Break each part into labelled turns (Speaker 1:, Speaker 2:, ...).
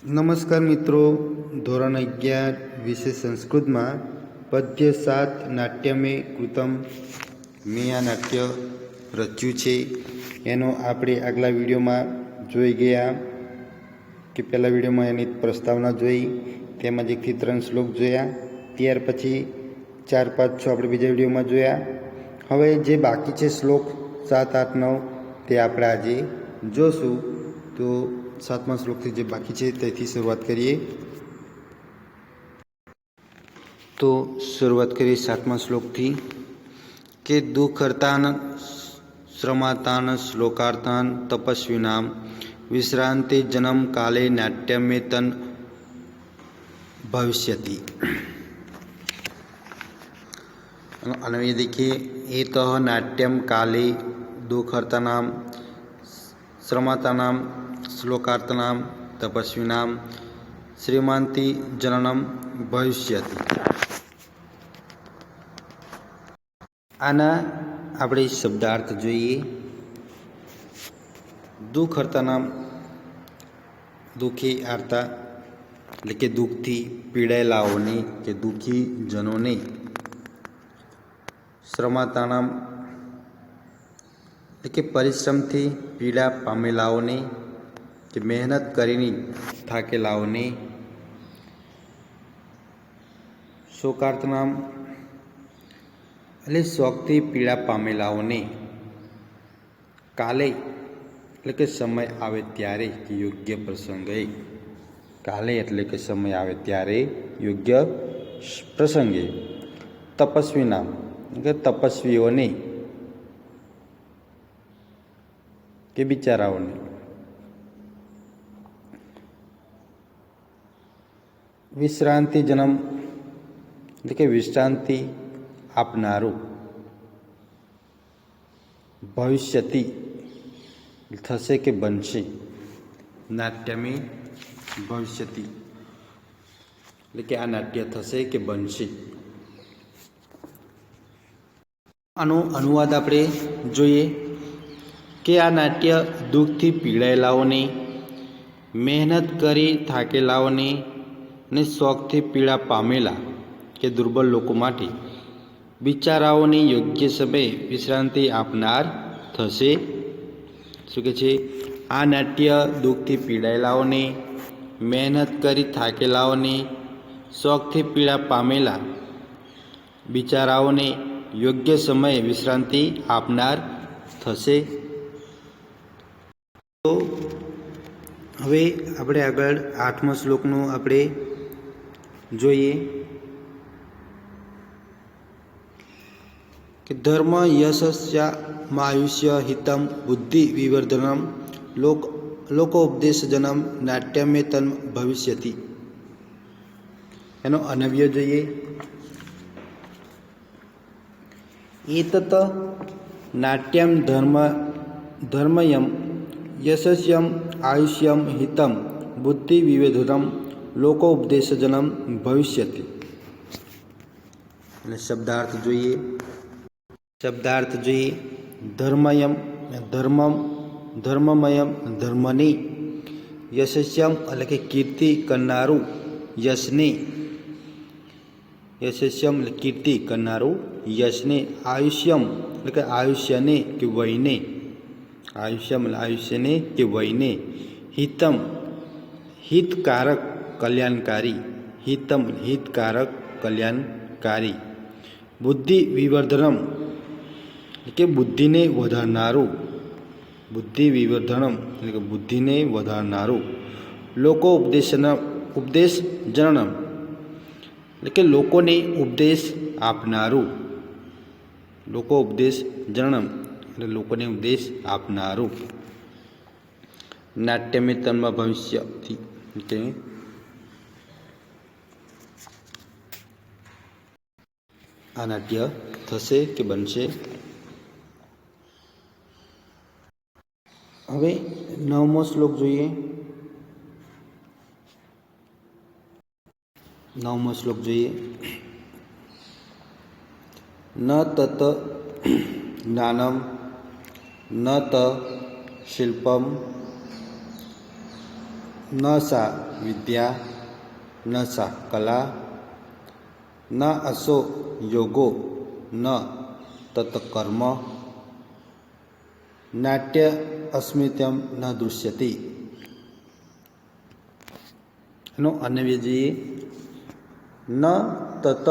Speaker 1: નમસ્કાર મિત્રો, ધોરણ અગિયાર વિશે સંસ્કૃતમાં પદ્ય સાત નાટ્યમે કૃતમ મેં આ નાટ્ય રચ્યું છે. એનો આપણે આગલા વિડીયોમાં જોઈ ગયા કે પહેલા વિડીયોમાં એની પ્રસ્તાવના જોઈ તેમજ એકથી ત્રણ શ્લોક જોયા, ત્યાર પછી ચાર, પાંચ, છ આપણે બીજા વિડીયોમાં જોયા. હવે જે બાકી છે શ્લોક સાત, આઠ, નવ, તે આપણે આજે જોશું. તો સાતમા શ્લોકથી જે બાકી છે તેથી શરૂઆત કરીએ તો શરૂઆત કરીએ સાતમા શ્લોકથી કે દુઃખર્તાન શ્રમાતાન શ્લોકાર્તાન તપસ્વીનામ વિશ્રાંતિ જન્મ કાલે નાટ્યમે તન भविष्यति अन्वय देखिए एत नाट्यम काले दुखर्तानाम श्रमातानाम શ્લોકાર્થનામ તપસ્વીનામ શ્રીમાનતિ જનનમ ભવિષ્યતિ આના આપણે શબ્દાર્થ જોઈએ દુઃખ હર્તાનામ દુઃખી આર્તા એટલે કે દુઃખથી પીડેલાઓને કે દુઃખી જનોને શ્રમાતાનામ એટલે કે પરિશ્રમથી પીડા પામેલાઓને કે મહેનત કરીને થાકેલાઓને શોકાર્થનામ એટલે શોખથી પીડા પામેલાઓને કાલે એટલે કે સમય આવે ત્યારે કે યોગ્ય પ્રસંગે કાલે એટલે કે સમય આવે ત્યારે યોગ્ય પ્રસંગે તપસ્વી નામ કે તપસ્વીઓને કે બિચારાઓને વિશ્રાંતિ જન્મ એટલે કે વિશ્રાંતિ આપનારું. ભવિષ્યતિ થશે કે બનશે? નાટ્યમી ભવિષ્યતિ એટલે કે આ નાટ્ય થશે કે બનશે? આનો અનુવાદ આપણે જોઈએ કે આ નાટ્ય દુઃખથી પીડાયેલાઓને, મહેનત કરી થાકેલાઓને ને શોખથી પીડા પામેલા કે દુર્બળ લોકો માટે બિચારાઓને યોગ્ય સમયે વિશ્રાંતિ આપનાર થશે. શું કે છે? આ નાટ્ય દુઃખથી પીડાયેલાઓને, મહેનત કરી થાકેલાઓને શોખથી પીડા પામેલા બિચારાઓને યોગ્ય સમયે વિશ્રાંતિ આપનાર થશે. તો હવે આપણે આગળ આઠમા શ્લોકનું આપણે જોઈએ કે ધર્મ યશસ્યામાયુષ્ય હિતમ બુદ્ધિ વિવર્ધનમ લોક લોકોપદેશજનમ નાટ્યમે તન ભવિષ્યતિ. એનો અનવ્ય જોઈએ. એતત નાટ્યમ ધર્મ ધર્મયમ યશસ્યમ આયુષ્યમ હિતમ બુદ્ધિ વિવેધનમ લોકોપદેશજનમ ભવિષ્યતિ એટલે શબ્દાર્થ જોઈએ શબ્દાર્થ જોઈએ, ધર્મયમ, ધર્મમ, ધર્મમયમ, ધર્મની, યશસ્યમ એટલે કે કીર્તિ કરનારું, યશને, યશસ્યમ એટલે કીર્તિ કરનારું, યશને, આયુષ્યમ એટલે કે આયુષ્યને કે વયને, આયુષ્યમ એટલે આયુષ્યને કે વયને, હિતમ, હિતકારક કલ્યાણકારી હિતમ હિતકારક કલ્યાણકારી બુદ્ધિ વિવર્ધનમ એટલે કે બુદ્ધિને વધારનારું બુદ્ધિ વિવર્ધનમ એટલે કે બુદ્ધિને વધારનારું લોકો ઉપદેશન ઉપદેશ જનનમ એટલે કે લોકોને ઉપદેશ આપનારું લોકો ઉપદેશ જનનમ એટલે લોકોને ઉપદેશ આપનારું નાટ્યમે તન્માં ભવિષ્યથી એટલે આ નાટ્ય થશે કે બનશે? હવે નવમો શ્લોક જોઈએ. નવમો શ્લોક જોઈએ. ન તત જ્ઞાનમ, ન ત શિલ્પમ, ન સા વિદ્યા, ન સા કલા ન અસો યોગો ન તત્કર્મ નાટ્ય અસ્મિત્યમ ન દૃશ્યતિ એનો અન્ય જોઈએ ન તત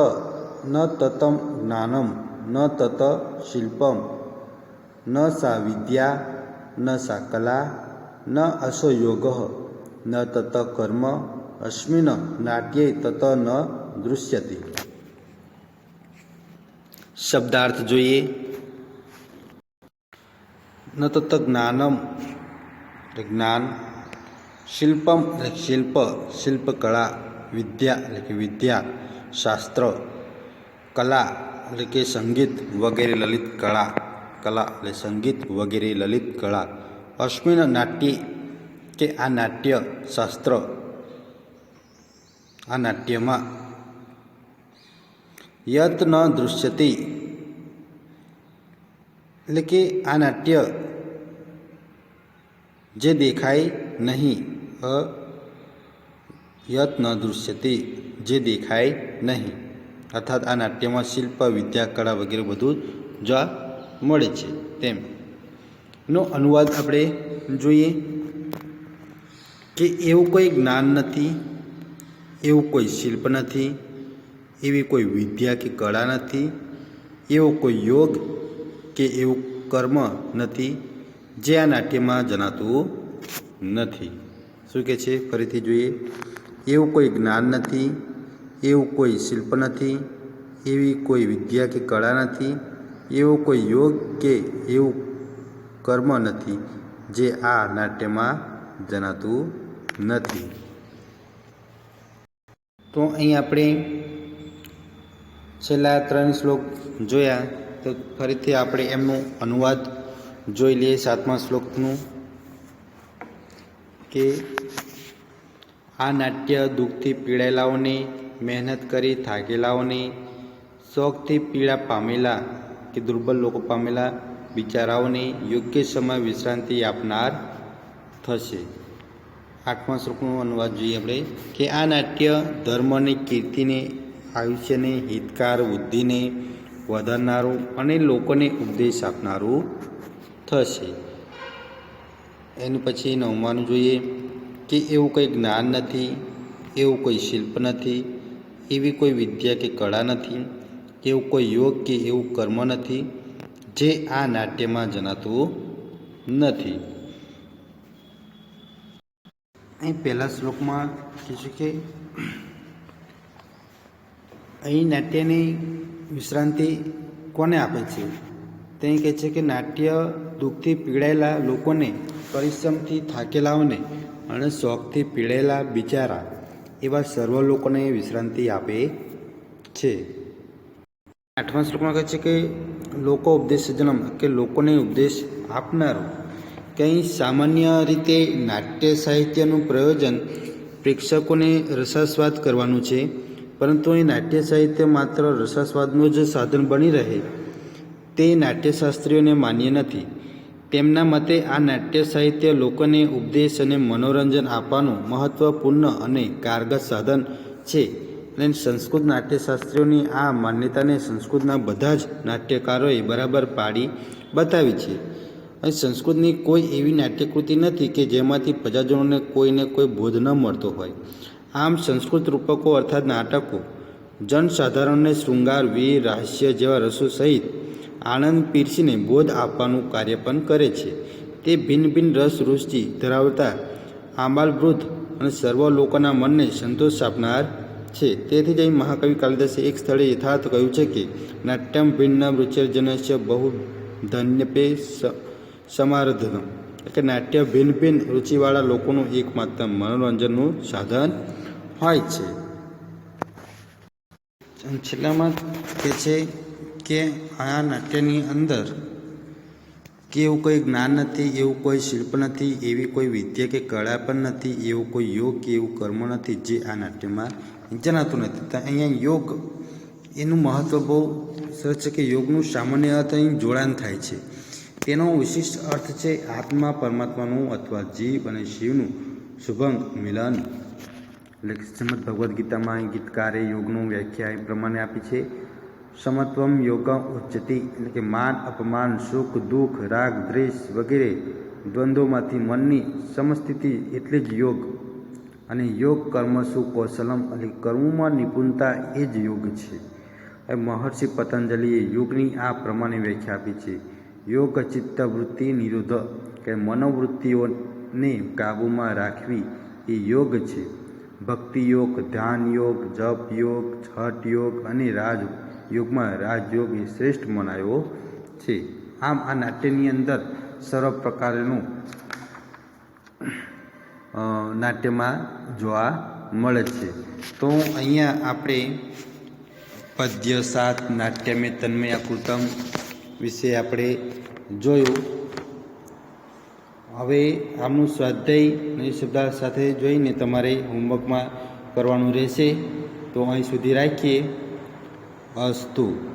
Speaker 1: ન તતમ જ્ઞાનમ ન તત શિલ્પમ ન સા વિદ્યા ન સા કલા ન અસો યોગ ન તત કર્મ અસ્મિન નાટ્યે તત ન દૃશ્યતિ શબ્દાર્થ જોઈએ. ન તો જ્ઞાનમ, એટલે જ્ઞાન, શિલ્પમ, એટલે શિલ્પ, શિલ્પકળા, વિદ્યા, એટલે કે વિદ્યા, શાસ્ત્ર, કલા, એટલે કે સંગીત વગેરે લલિત કળા, કલા એટલે સંગીત વગેરે લલિત કળા. અશ્મિન નાટ્ય કે આ નાટ્ય, શાસ્ત્ર, આ નાટ્યમાં યત ન દૃશ્યતિ. એટલે કે આ નાટ્ય જે દેખાય નહીં, અ, યત ન દૃશ્યતિ, જે દેખાય નહીં. અર્થાત આ નાટ્યમાં શિલ્પ, વિદ્યા, કળા વગેરે બધું જોવા મળે છે તેમ. નો અનુવાદ આપણે જોઈએ કે એવું કોઈ જ્ઞાન નથી, એવું કોઈ શિલ્પ નથી એવી કોઈ વિદ્યા કે કળા નથી, એવો કોઈ યોગ કે એવું કર્મ નથી, જે આ નાટ્યમાં જણાતું નથી. શું કહે છે? ફરીથી જોઈએ. એવું કોઈ જ્ઞાન નથી, એવું કોઈ શિલ્પ નથી, એવી કોઈ વિદ્યા કે કળા નથી, એવો કોઈ યોગ કે એવું કર્મ નથી, જે આ નાટ્યમાં જણાતું નથી. તો અહીં આપણે છેલ્લા ત્રણ શ્લોક જોયા તો ફરીથી આપણે એમનું અનુવાદ જોઈ લઈએ સાતમા શ્લોકનું કે આ નાટ્ય દુઃખથી પીડાયેલાઓને, મહેનત કરી થાકેલાઓને, શોખથી પીડા પામેલા કે દુર્બલ લોકો પામેલા બિચારાઓને યોગ્ય સમય વિશ્રાંતિ આપનાર થશે. આઠમા શ્લોકનો અનુવાદ જોઈએ આપણે કે આ નાટ્ય ધર્મની કીર્તિને આયુષ્યને, હિતકાર, બુદ્ધિને વધારનારું અને લોકોને ઉપદેશ આપનારું થશે. એની પછી નવમાનું જોઈએ કે એવું કંઈ જ્ઞાન નથી, એવું કોઈ શિલ્પ નથી, એવી કોઈ વિદ્યા કે કળા નથી, એવું કોઈ યોગ કે એવું કર્મ નથી, જે આ નાટ્યમાં જણાતું નથી. અહીં પહેલા શ્લોકમાં કહીશું કે અહીં નાટ્યની વિશ્રાંતિ કોને આપે છે? તે કહે છે કે નાટ્ય દુઃખથી પીડાયેલા લોકોને, પરિશ્રમથી થાકેલાઓને અને શોખથી પીડાયેલા બિચારા એવા સર્વ લોકોને વિશ્રાંતિ આપે છે. આઠમા શ્લોકમાં કહે છે કે લોકો ઉપદેશ જન્મ કે લોકોને ઉપદેશ આપનારો કે સામાન્ય રીતે નાટ્ય સાહિત્યનું પ્રયોજન પ્રેક્ષકોને રસાસ્વાદ કરવાનું છે. પરંતુ અહીં નાટ્ય સાહિત્ય માત્ર રસાસ્વાદનું જ સાધન બની રહે તે નાટ્યશાસ્ત્રીઓને માન્ય નથી. તેમના મતે આ નાટ્ય સાહિત્ય લોકોને ઉપદેશ અને મનોરંજન આપવાનું મહત્ત્વપૂર્ણ અને કારગર સાધન છે અને સંસ્કૃત નાટ્યશાસ્ત્રીઓની આ માન્યતાને સંસ્કૃતના બધા જ નાટ્યકારોએ બરાબર પાડી બતાવી છે. અને સંસ્કૃતની કોઈ એવી નાટ્યકૃતિ નથી કે જેમાંથી પ્રજાજનોને કોઈને કોઈ બોધ ન મળતો હોય. આમ સંસ્કૃત રૂપકો અર્થાત નાટકો, જનસાધારણને શૃંગાર વીર રહસ્ય જેવા રસો સહિત આનંદ પીરસીને બોધ આપવાનું કાર્ય પણ કરે છે. તે ભિન્ન ભિન્ન રસ રુચિ ધરાવતા આંબાલવૃદ્ધ અને સર્વ લોકોના મનને સંતોષ આપનાર છે. તેથી જ અહીં મહાકવિ કાલિદાસે એક સ્થળે યથાર્થ કહ્યું છે કે, નાટ્યમ ભિન્ન રુચિર્જનસ્ય બહુ ધન્યપે સમારધન એટલે નાટ્ય ભિન્ન ભિન્ન રુચિવાળા લોકોનું એકમાત્ર મનોરંજનનું સાધન હોય છે. છેલ્લામાં કે છે કે આ નાટ્યની અંદર કે એવું કોઈ જ્ઞાન નથી, એવું કોઈ શિલ્પ નથી, એવી કોઈ વિદ્યા કે કળા પણ નથી, એવું કોઈ યોગ કે એવું કર્મ નથી જે આ નાટ્યમાં જણાતું નથી. તો અહીંયા યોગ એનું મહત્ત્વ બહુ સરસ છે કે યોગનું સામાન્ય અર્થ અહીં જોડાણ થાય છે. તેનો વિશિષ્ટ અર્થ છે આત્મા, પરમાત્માનું અથવા જીવ અને શિવનું શુભંગ મિલન. એટલે શ્રીમદ ભગવદ્ ગીતામાં ગીતકારે યોગનું વ્યાખ્યા એ પ્રમાણે આપી છે. સમત્વમ યોગ ઉચ્ચતી, એટલે કે માન, અપમાન, સુખ, દુઃખ, રાગ, દ્વેષ વગેરે દ્વંદ્વોમાંથી મનની સમસ્થિતિ એટલે જ યોગ. અને યોગ કર્મસુ કૌશલમ એટલે કર્મોમાં નિપુણતા એ જ યોગ છે. મહર્ષિ પતંજલિએ યોગની આ પ્રમાણે વ્યાખ્યા આપી છે. યોગ ચિત્તવૃત્તિ નિરોધ કે મનોવૃત્તિઓને કાબૂમાં રાખવી એ યોગ છે. ભક્તિ યોગ ધ્યાન યોગ જપ યોગ છઠ યોગ અને રાજ યોગમાં રાજયોગ એ શ્રેષ્ઠ મનાયો છે. આમ આ નાટ્યની અંદર સર્વ પ્રકારનું નાટ્યમાં જોવા મળે છે. તો અહીંયા આપણે પદ્ય સાત નાટ્યમે તન્મયા કૃતમ વિશે આપણે જોયું. હવે આમનું સ્વાધ્યાય અને શબ્દ સાથે જોઈને તમારે હોમવર્કમાં કરવાનું રહેશે. તો અહીં સુધી રાખીએ. અસ્તુ.